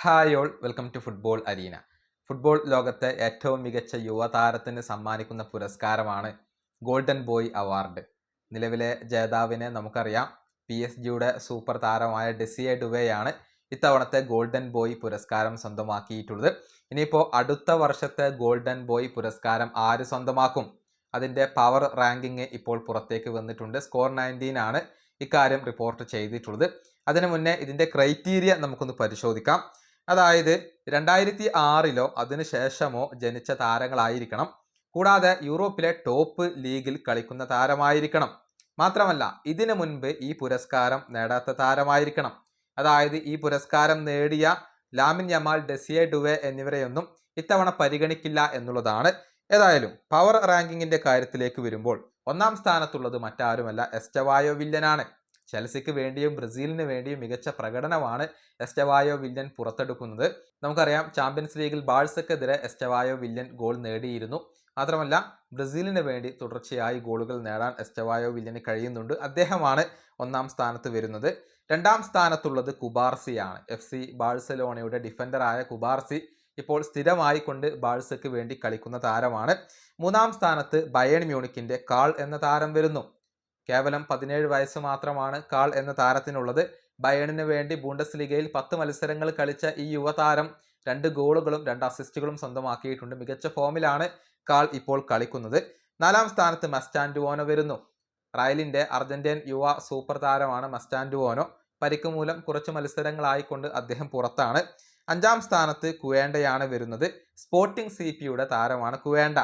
Hi all welcome to football arena. Football ലോകത്തെ ഏറ്റവും മികച്ച യുവതാരത്തിന് സമ്മാനിക്കുന്ന പുരസ്കാരമാണ് ഗോൾഡൻ ബോയ് അവാർഡ്. നിലവിലെ ജേതാവിനെ നമുക്കറിയാം. പി എസ് ജിയുടെ സൂപ്പർ താരമായ ഡെസിയെ ഡുബെയാണ് ഇത്തവണത്തെ ഗോൾഡൻ ബോയ് പുരസ്കാരം സ്വന്തമാക്കിയിട്ടുള്ളത്. ഇനിയിപ്പോൾ അടുത്ത വർഷത്തെ ഗോൾഡൻ ബോയ് പുരസ്കാരം ആര് സ്വന്തമാക്കും? അതിന്റെ പവർ റാങ്കിങ് ഇപ്പോൾ പുറത്തേക്ക് വന്നിട്ടുണ്ട്. സ്കോർ നയന്റീൻ ആണ് ഇക്കാര്യം റിപ്പോർട്ട് ചെയ്തിട്ടുള്ളത്. അതിനു മുന്നേ ഇതിന്റെ ക്രൈറ്റീരിയ നമുക്കൊന്ന് പരിശോധിക്കാം. അതായത് രണ്ടായിരത്തി ആറിലോ അതിനുശേഷമോ ജനിച്ച താരങ്ങളായിരിക്കണം. കൂടാതെ യൂറോപ്പിലെ ടോപ്പ് ലീഗിൽ കളിക്കുന്ന താരമായിരിക്കണം. മാത്രമല്ല ഇതിനു മുൻപ് ഈ പുരസ്കാരം നേടാത്ത താരമായിരിക്കണം. അതായത് ഈ പുരസ്കാരം നേടിയ ലാമിൻ യമാൽ ഡെസിയെ ഡുവെ എന്നിവരെയൊന്നും ഇത്തവണ പരിഗണിക്കില്ല എന്നുള്ളതാണ്. ഏതായാലും പവർ റാങ്കിങ്ങിന്റെ കാര്യത്തിലേക്ക് വരുമ്പോൾ ഒന്നാം സ്ഥാനത്തുള്ളത് മറ്റാരുമല്ല എസ്റ്റവായോ വില്ലനാണ് ചെൽസിക്ക് വേണ്ടിയും ബ്രസീലിന് വേണ്ടിയും മികച്ച പ്രകടനമാണ് എസ്റ്റവായോ വില്യൻ പുറത്തെടുക്കുന്നത്. നമുക്കറിയാം ചാമ്പ്യൻസ് ലീഗിൽ ബാഴ്സക്കെതിരെ എസ്റ്റവായോ വില്യൻ ഗോൾ നേടിയിരുന്നു. മാത്രമല്ല ബ്രസീലിന് വേണ്ടി തുടർച്ചയായി ഗോളുകൾ നേടാൻ എസ്റ്റവായോ വില്യന് കഴിയുന്നുണ്ട്. അദ്ദേഹമാണ് ഒന്നാം സ്ഥാനത്ത് വരുന്നത്. രണ്ടാം സ്ഥാനത്തുള്ളത് കുബാർസിയാണ്. എഫ് സി ബാഴ്സലോണയുടെ ഡിഫൻഡറായ കുബാർസി ഇപ്പോൾ സ്ഥിരമായി കൊണ്ട് ബാഴ്സയ്ക്ക് വേണ്ടി കളിക്കുന്ന താരമാണ്. മൂന്നാം സ്ഥാനത്ത് ബയേൺ മ്യൂണിക്കിന്റെ കാൾ എന്ന താരം വരുന്നു. കേവലം പതിനേഴ് വയസ്സ് മാത്രമാണ് കാൾ എന്ന താരത്തിനുള്ളത്. ബയണിന് വേണ്ടി ബൂണ്ടസ് ലീഗയിൽ പത്ത് മത്സരങ്ങൾ കളിച്ച ഈ യുവതാരം രണ്ട് ഗോളുകളും രണ്ട് അസിസ്റ്റുകളും സ്വന്തമാക്കിയിട്ടുണ്ട്. മികച്ച ഫോമിലാണ് കാൾ ഇപ്പോൾ കളിക്കുന്നത്. നാലാം സ്ഥാനത്ത് മസ്റ്റാൻഡുവോനോ വരുന്നു. റയലിന്റെ അർജന്റീൻ യുവ സൂപ്പർ താരമാണ് മസ്റ്റാൻഡുവോനോ. പരിക്ക് മൂലം കുറച്ച് മത്സരങ്ങളായിക്കൊണ്ട് അദ്ദേഹം പുറത്താണ്. അഞ്ചാം സ്ഥാനത്ത് കുവേണ്ടയാണ് വരുന്നത്. സ്പോർട്ടിംഗ് സി പിയുടെ താരമാണ് കുവേണ്ട.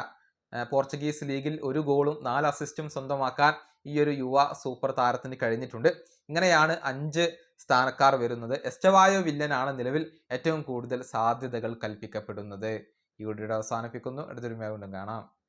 പോർച്ചുഗീസ് ലീഗിൽ ഒരു ഗോളും നാല് അസിസ്റ്റും സ്വന്തമാക്കാൻ ഈ ഒരു യുവ സൂപ്പർ താരത്തിന് കഴിഞ്ഞിട്ടുണ്ട്. ഇങ്ങനെയാണ് അഞ്ച് സ്ഥാനക്കാർ വരുന്നത്. എസ്റ്റവായോ വില്ലനാണ് നിലവിൽ ഏറ്റവും കൂടുതൽ സാധ്യതകൾ കൽപ്പിക്കപ്പെടുന്നത്. ഈ വീഡിയോയുടെ അവസാനിപ്പിക്കുന്നു. അടുത്തൊരു വീണ്ടും കാണാം.